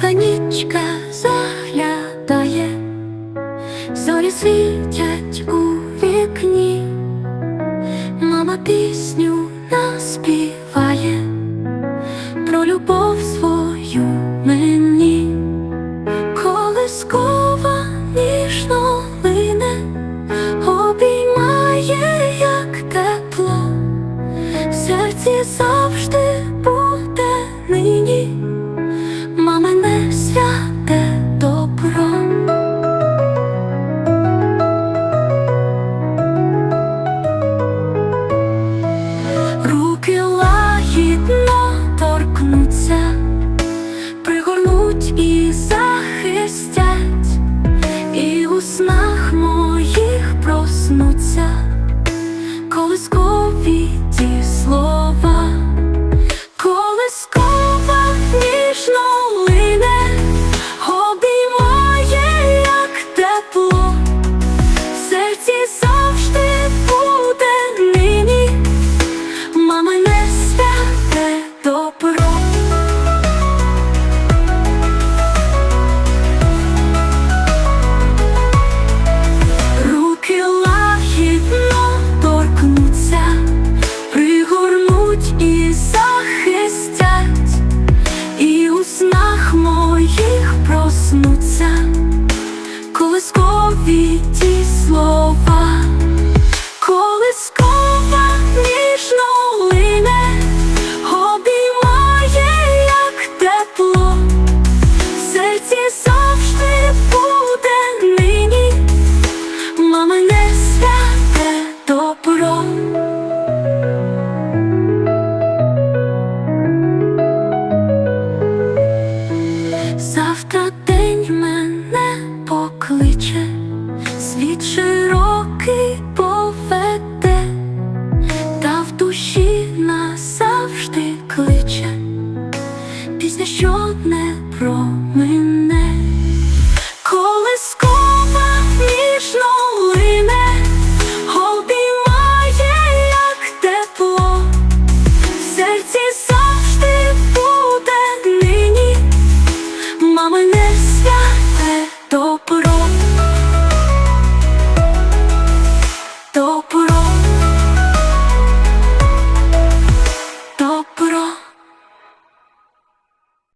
Сонечка заглядає, зорі світять у вікні, мама пісню наспіває про любов свою мені, колискова ніжно лине, обіймає, як тепло, в серці завжди слово. Добро. Завтра день мене покличе, світ широкий поведе, та в душі назавжди кличе, пісня, що не промине, колискова